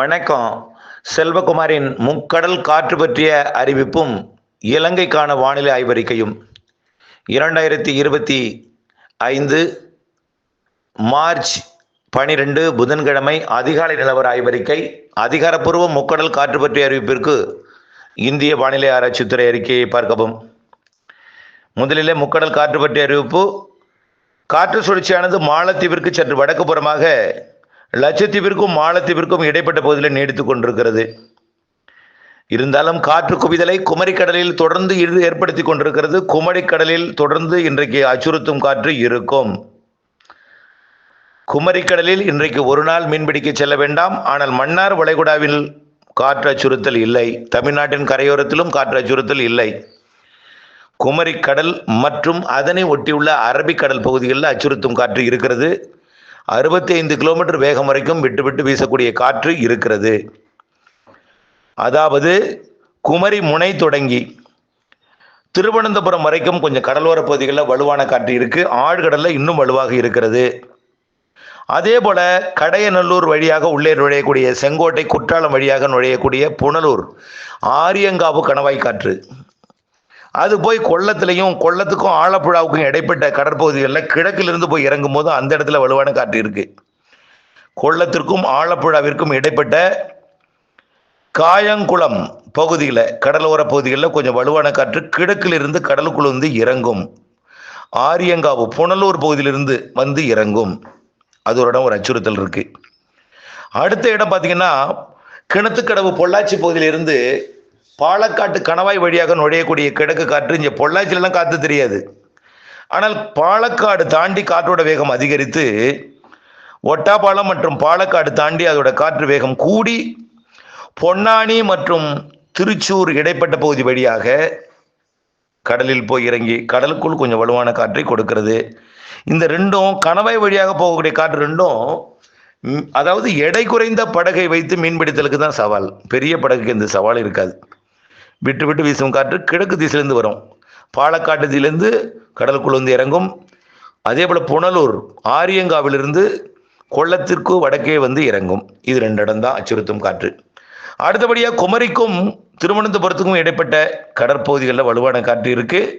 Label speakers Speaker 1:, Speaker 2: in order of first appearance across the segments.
Speaker 1: வணக்கம். செல்வகுமாரின் முக்கடல் காற்று பற்றிய அறிவிப்பும் இலங்கைக்கான வானிலை ஆய்வறிக்கையும். இரண்டாயிரத்தி இருபத்தி ஐந்து மார்ச் பனிரெண்டு புதன்கிழமை அதிகாலை நிலவர ஆய்வறிக்கை அதிகாரப்பூர்வ முக்கடல் காற்று பற்றிய அறிவிப்பிற்கு இந்திய வானிலை ஆராய்ச்சித்துறை அறிக்கையை பார்க்கவும். முதலிலே முக்கடல் காற்று பற்றிய அறிவிப்பு. காற்று சுழற்சியானது மாலத்தீவிற்கு சற்று வடக்கு புறமாக லட்சத்தீவிற்கும் மாலத்தீவிற்கும் இடைப்பட்ட பகுதியில் நீடித்துக் கொண்டிருக்கிறது. இருந்தாலும் காற்று குவிதலை குமரிக்கடலில் தொடர்ந்து இரு ஏற்படுத்தி கொண்டிருக்கிறது. குமரிக்கடலில் தொடர்ந்து இன்றைக்கு அச்சுறுத்தும் காற்று இருக்கும். குமரிக்கடலில் இன்றைக்கு ஒரு நாள் மீன்பிடிக்க செல்ல வேண்டாம். ஆனால் மன்னார் வளைகுடாவில் காற்று அச்சுறுத்தல் இல்லை. தமிழ்நாட்டின் கரையோரத்திலும் காற்று அச்சுறுத்தல் இல்லை. குமரிக்கடல் மற்றும் அதனை ஒட்டியுள்ள அரபிக்கடல் பகுதிகளில் அச்சுறுத்தும் காற்று இருக்கிறது. அறுபத்தி ஐந்து கிலோமீட்டர் வேகம் வரைக்கும் விட்டு விட்டு வீசக்கூடிய காற்று இருக்கிறது. அதாவது குமரி முனை தொடங்கி திருவனந்தபுரம் வரைக்கும் கொஞ்சம் கடலோர பகுதிகளில் வலுவான காற்று இருக்கு. ஆழ்கடலில் இன்னும் வலுவாக இருக்கிறது. அதே போல கடையநல்லூர் வழியாக உள்ளே நுழையக்கூடிய செங்கோட்டை குற்றாலம் வழியாக நுழையக்கூடிய புனலூர் ஆரியங்காவு கணவாய் காற்று. அது போய் கொள்ளத்திலையும் கொள்ளத்துக்கும் ஆலப்புழாவுக்கும் இடைப்பட்ட கடற்பகுதிகளில் கிழக்கிலிருந்து போய் இறங்கும் போது அந்த இடத்துல வலுவான காற்று இருக்கு. கொள்ளத்திற்கும் ஆலப்புழாவிற்கும் இடைப்பட்ட காயங்குளம் பகுதியில் கடலோர பகுதிகளில் கொஞ்சம் வலுவான காற்று கிழக்கிலிருந்து கடலுக்குள் வந்து இறங்கும். ஆரியங்காவு புனலூர் பகுதியிலிருந்து வந்து இறங்கும். அது ஒரு இடம் ஒரு அச்சுறுத்தல் இருக்கு. அடுத்த இடம் பார்த்தீங்கன்னா கிணத்துக்கடவு பொள்ளாச்சி பகுதியிலிருந்து பாலக்காட்டு கணவாய் வழியாக நுழையக்கூடிய கிழக்கு காற்று இங்கே பொள்ளாச்சியிலலாம் காற்று தெரியாது. ஆனால் பாலக்காடு தாண்டி காற்றோட வேகம் அதிகரித்து ஒட்டாப்பாலம் மற்றும் பாலக்காடு தாண்டி அதோட காற்று வேகம் கூடி பொன்னானி மற்றும் திருச்சூர் இடைப்பட்ட பகுதி வழியாக கடலில் போய் இறங்கி கடலுக்குள் கொஞ்சம் வலுவான காற்றை கொடுக்கிறது. இந்த ரெண்டும் கணவாய் வழியாக போகக்கூடிய காற்று ரெண்டும் அதாவது எடை குறைந்த படகை வைத்து மீன்பிடித்தலுக்கு தான் சவால். பெரிய படகுக்கு இந்த சவால் இருக்காது. விட்டு விட்டு வீசும் காற்று கிழக்கு திசையிலேருந்து வரும். பாலக்காட்டு திசையிலேருந்து கடலுக்குள் வந்து இறங்கும். அதே போல் புனலூர் ஆரியங்காவிலிருந்து கொள்ளத்திற்கு வடக்கே வந்து இறங்கும். இது ரெண்டு இடம் தான் அச்சுறுத்தும் காற்று. அடுத்தபடியாக குமரிக்கும் திருவனந்தபுரத்துக்கும் இடைப்பட்ட கடற்பகுதிகளில் வலுவான காற்று இருக்குது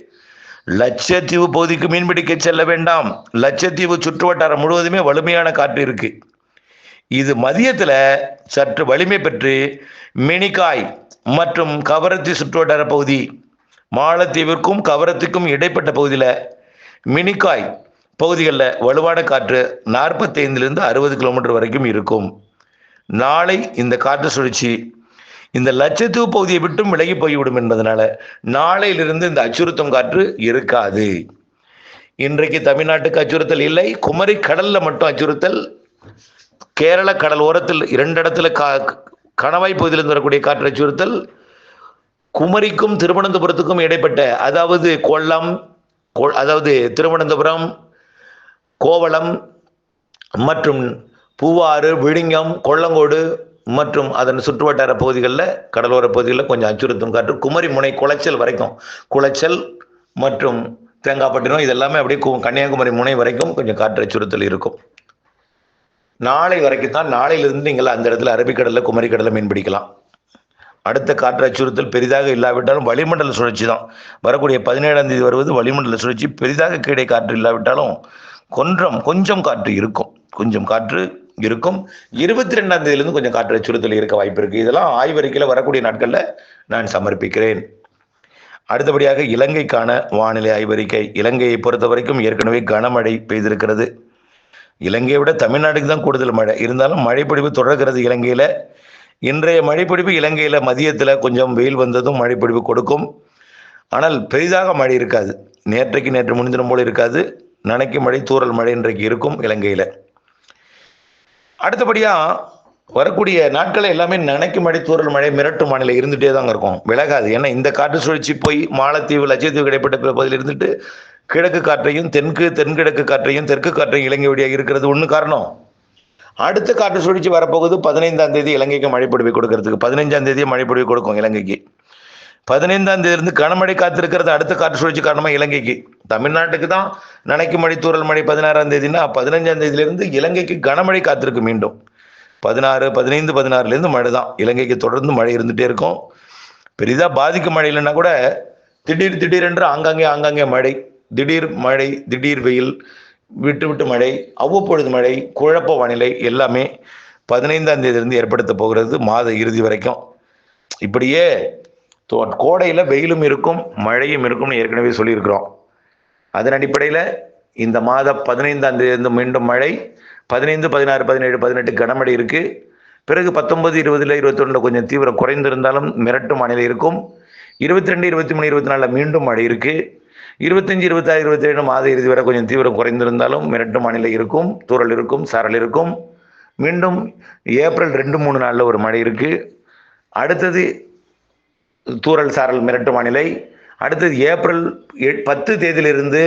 Speaker 1: லட்சத்தீவு பகுதிக்கு மீன்பிடிக்க செல்ல வேண்டாம். லட்சத்தீவு சுற்றுவட்டாரம் முழுவதுமே வலிமையான காற்று இருக்குது இது மதியத்தில் சற்று வலிமை பெற்று மினிகாய் மற்றும் கவரத்தி சுற்றுவட்டார பகுதி மாலத்தீவிற்கும் கவரத்திற்கும் இடைப்பட்ட பகுதியில் மினிகாய் பகுதிகளில் வலுவான காற்று நாற்பத்தைந்திலிருந்து அறுபது கிலோமீட்டர் வரைக்கும் இருக்கும். நாளை இந்த காற்று சுழற்சி இந்த லட்சத்தீவு பகுதியை விட்டும் விலகி போய்விடும் என்பதனால நாளையிலிருந்து இந்த அச்சுறுத்தும் காற்று இருக்காது. இன்றைக்கு தமிழ்நாட்டுக்கு அச்சுறுத்தல் இல்லை. குமரி கடல்ல மட்டும் அச்சுறுத்தல். கேரள கடல் ஓரத்தில் இரண்டு இடத்துல கா கணவாய் பகுதியிலிருந்து வரக்கூடிய காற்று அச்சுறுத்தல் குமரிக்கும் திருவனந்தபுரத்துக்கும் இடைப்பட்ட அதாவது கொல்லம் அதாவது திருவனந்தபுரம் கோவளம் மற்றும் பூவாறு விழிங்கம் கொல்லங்கோடு மற்றும் அதன் சுற்றுவட்டார பகுதிகளில் கடலோர பகுதிகளில் கொஞ்சம் அச்சுறுத்தும் காற்று. குமரி முனை குளச்சல் வரைக்கும் குளச்சல் மற்றும் தேங்காய்பட்டினம் இதெல்லாமே அப்படியே கு- கன்னியாகுமரி முனை வரைக்கும் கொஞ்சம் காற்று அச்சுறுத்தல் இருக்கும். நாளை வரைக்கும் தான் நாளையிலிருந்து நீங்கள் அந்த இடத்துல அரபிக்கடலில் குமரிக்கடலில் மீன் பிடிக்கலாம். அடுத்த காற்று அச்சுறுத்தல் பெரிதாக இல்லாவிட்டாலும் வளிமண்டல சுழற்சி தான். வரக்கூடிய பதினேழாம் தேதி வருவது வளிமண்டல சுழற்சி. பெரிதாக கீழே காற்று இல்லாவிட்டாலும் கொஞ்சம் கொஞ்சம் காற்று இருக்கும். கொஞ்சம் காற்று இருக்கும். இருபத்தி ரெண்டாம் தேதியிலிருந்து கொஞ்சம் காற்று அச்சுறுத்தல் இருக்க வாய்ப்பு இருக்கு. இதெல்லாம் ஆய்வறிக்கையில் வரக்கூடிய நாட்களில் நான் சமர்ப்பிக்கிறேன். அடுத்தபடியாக இலங்கைக்கான வானிலை ஆய்வறிக்கை. இலங்கையை பொறுத்த வரைக்கும் ஏற்கனவே கனமழை பெய்திருக்கிறது. இலங்கையை விட தமிழ்நாட்டுக்கு தான் கூடுதல் மழை. இருந்தாலும் மழைப்பிடிப்பு தொடர்கிறது இலங்கையில். இன்றைய மழைப்பிடிப்பு இலங்கையில் மதியத்தில் கொஞ்சம் வெயில் வந்ததும் மழைப்பிடிப்பு கொடுக்கும். ஆனால் பெரிதாக மழை இருக்காது. நேற்றைக்கு நேற்று முன்தினம் போல இருக்காது. நனைக்கு மழை தூரல் மழை இன்றைக்கு இருக்கும் இலங்கையில். அடுத்தபடியாக வரக்கூடிய நாட்கள் எல்லாமே நனைக்கு மழை தூரல் மழை மிரட்டும் வானிலை இருந்துகிட்டே தாங்க இருக்கும். விலகாது. ஏன்னா இந்த காற்று சுழற்சி போய் மாலத்தீவு லட்சத்தீவு கிடைப்பட்ட பகுதியில் இருந்துட்டு கிழக்கு காற்றையும் தெற்கு தென்கிழக்கு காற்றையும் தெற்கு காற்றையும் இலங்கை வழியாக இருக்கிறது ஒன்று காரணம். அடுத்த காற்று சுழற்சி வரப்போகுது பதினைந்தாம் தேதி இலங்கைக்கு மழைப்பொழிவை கொடுக்கறதுக்கு. பதினைஞ்சாம் தேதியே மழைப்பொழிவு கொடுக்கும் இலங்கைக்கு. பதினைந்தாம் தேதியிலிருந்து கனமழை காத்திருக்கிறது அடுத்த காற்று சுழற்சி காரணமாக இலங்கைக்கு. தமிழ்நாட்டுக்கு தான் நனைக்கு மழை தூரல் மழை பதினாறாம் தேதினா பதினஞ்சாம் தேதியிலிருந்து இலங்கைக்கு கனமழை காத்திருக்கு மீண்டும். பதினாறு பதினைந்து பதினாறுலேருந்து மழை தான். இலங்கைக்கு தொடர்ந்து மழை இருந்துகிட்டே இருக்கும். பெரிதாக பாதிக்கும் மழை இல்லைன்னா கூட திடீர் திடீரென்று ஆங்காங்கே ஆங்காங்கே மழை. திடீர் மழை திடீர் வெயில் விட்டு விட்டு மழை அவ்வப்பொழுது மழை குழப்ப வானிலை எல்லாமே பதினைந்தாம் தேதியிலிருந்து ஏற்படுத்த போகிறது மாத இறுதி வரைக்கும். இப்படியே தோ- வெயிலும் இருக்கும் மழையும் இருக்கும்னு ஏற்கனவே சொல்லியிருக்கிறோம். அதன் அடிப்படையில் இந்த மாத பதினைந்தாம் தேதியிலிருந்து மீண்டும் மழை பதினைந்து பதினாறு பதினேழு பதினெட்டு கனமழை இருக்குது பிறகு பத்தொன்பது இருபதுல இருபத்தொன்னில் கொஞ்சம் தீவிரம் குறைந்திருந்தாலும் மிரட்டும் வானிலை இருக்கும். இருபத்தி ரெண்டு இருபத்தி மூணு இருபத்தி நாலில் மீண்டும் மழை இருக்குது இருபத்தஞ்சு இருபத்தாறு இருபத்தேழு மாத இறுதி வரை கொஞ்சம் தீவிரம் குறைந்திருந்தாலும் மிரட்டு வானிலை இருக்கும் தூரல் இருக்கும் சாரல் இருக்கும். மீண்டும் ஏப்ரல் ரெண்டு மூணு நாளில் ஒரு மழை இருக்குது அடுத்தது தூரல் சாரல் மிரட்டு வானிலை அடுத்தது ஏப்ரல் பத்து தேதியிலிருந்து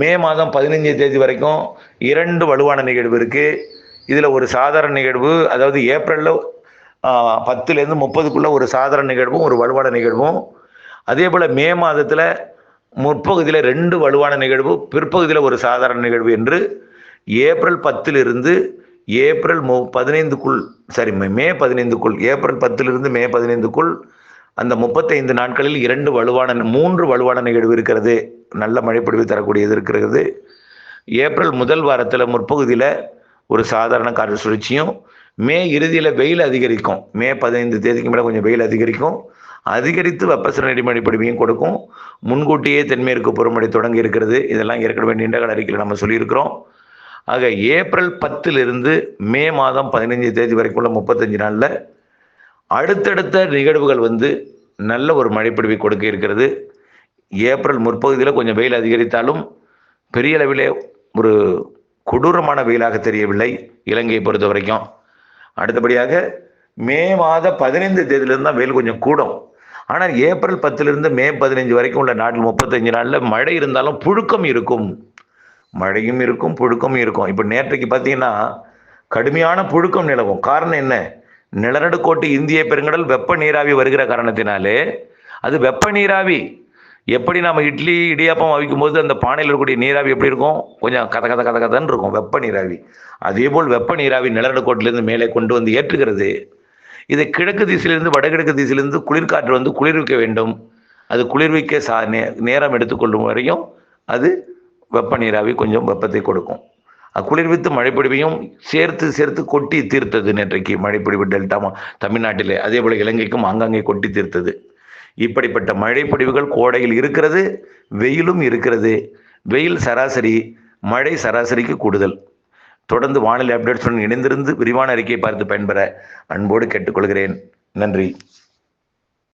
Speaker 1: மே மாதம் பதினஞ்சு தேதி வரைக்கும் இரண்டு வலுவான நிகழ்வு இருக்குது இதில் ஒரு சாதாரண நிகழ்வு அதாவது ஏப்ரலில் பத்துலேருந்து முப்பதுக்குள்ளே ஒரு சாதாரண நிகழ்வும் ஒரு வலுவான நிகழ்வும். அதே போல் மே மாதத்தில் முற்பகுதியில் ரெண்டு வலுவான நிகழ்வு பிற்பகுதியில் ஒரு சாதாரண நிகழ்வு என்று ஏப்ரல் பத்திலிருந்து ஏப்ரல் மு பதினைந்துக்குள் சாரி மே- மே பதினைந்துக்குள் ஏப்ரல் பத்திலிருந்து மே பதினைந்துக்குள் அந்த முப்பத்தைந்து நாட்களில் இரண்டு வலுவான மூன்று வலுவான நிகழ்வு இருக்கிறது. நல்ல மழைப்பொழிவு தரக்கூடியது இருக்கிறது. ஏப்ரல் முதல் வாரத்தில் முற்பகுதியில் ஒரு சாதாரண காற்று சுழற்சியும் மே இறுதியில் வெயில் அதிகரிக்கும். மே பதினைந்து தேதிக்கு மேலே கொஞ்சம் வெயில் அதிகரிக்கும். அதிகரித்து வெப்பசலன இடிமடி பொழிவையும் கொடுக்கும். முன்கூட்டியே தென்மேற்கு பருவமழை தொடங்கி இருக்கிறது. இதெல்லாம் ஏற்கனவே நீண்டகால அறிக்கையில் நம்ம சொல்லியிருக்கிறோம். ஆக ஏப்ரல் பத்திலிருந்து மே மாதம் பதினைஞ்சு தேதி வரைக்கும் உள்ள முப்பத்தஞ்சு நாளில் அடுத்தடுத்த நிகழ்வுகள் வந்து நல்ல ஒரு மழைப்பிடிவை கொடுக்க இருக்கிறது. ஏப்ரல் முற்பகுதியில் கொஞ்சம் வெயில் அதிகரித்தாலும் பெரிய அளவிலே ஒரு கொடூரமான வெயிலாக தெரியவில்லை இலங்கையை பொறுத்த வரைக்கும் அடுத்தபடியாக மே மாத பதினைந்து தேதியிலிருந்து தான் வெயில் கொஞ்சம் கூடும். ஆனால் ஏப்ரல் பத்துலேருந்து மே பதினஞ்சு வரைக்கும் உள்ள நாட்டில் முப்பத்தஞ்சு நாளில் மழை இருந்தாலும் புழுக்கம் இருக்கும். மழையும் இருக்கும் புழுக்கமும் இருக்கும். இப்போ நேற்றைக்கு பார்த்தீங்கன்னா கடுமையான புழுக்கம் நிலவும். காரணம் என்ன? நிலநடுக்கோட்டு இந்திய பெருங்கடல் வெப்ப நீராவி வருகிற காரணத்தினாலே அது வெப்ப நீராவி. எப்படி நம்ம இட்லி இடியாப்பம் அவிக்கும் போது அந்த பானையில் இருக்கக்கூடிய நீராவி எப்படி இருக்கும்? கொஞ்சம் கத கத கத கதன்னு இருக்கும். வெப்ப நீராவி. அதேபோல் வெப்ப நீராவி நிலநடுக்கோட்டிலேருந்து மேலே கொண்டு வந்து ஏற்றுகிறது. இதை கிழக்கு திசையிலிருந்து வடகிழக்கு திசையிலிருந்து குளிர்காற்று வந்து குளிர்விக்க வேண்டும். அது குளிர்விக்க சா நே நேரம் எடுத்துக்கொள்ளும் வரையும் அது வெப்ப நீராவி கொஞ்சம் வெப்பத்தை கொடுக்கும். குளிர்வித்து மழைப்பொழிவையும் சேர்த்து சேர்த்து கொட்டி தீர்த்தது நேற்றைக்கு மழைப்பொடிவு டெல்டா தமிழ்நாட்டிலே. அதே போல இலங்கைக்கும் ஆங்காங்கே கொட்டி தீர்த்தது. இப்படிப்பட்ட மழைப்பொழிவுகள் கோடையில் இருக்கிறது வெயிலும் இருக்கிறது. வெயில் சராசரி மழை சராசரிக்கு கூடுதல். தொடர்ந்து வானிலை அப்டேட்ஸுடன் இணைந்திருந்து விரிவான அறிக்கையை பார்த்து பயன்பெற அன்போடு கேட்டுக்கொள்கிறேன். நன்றி.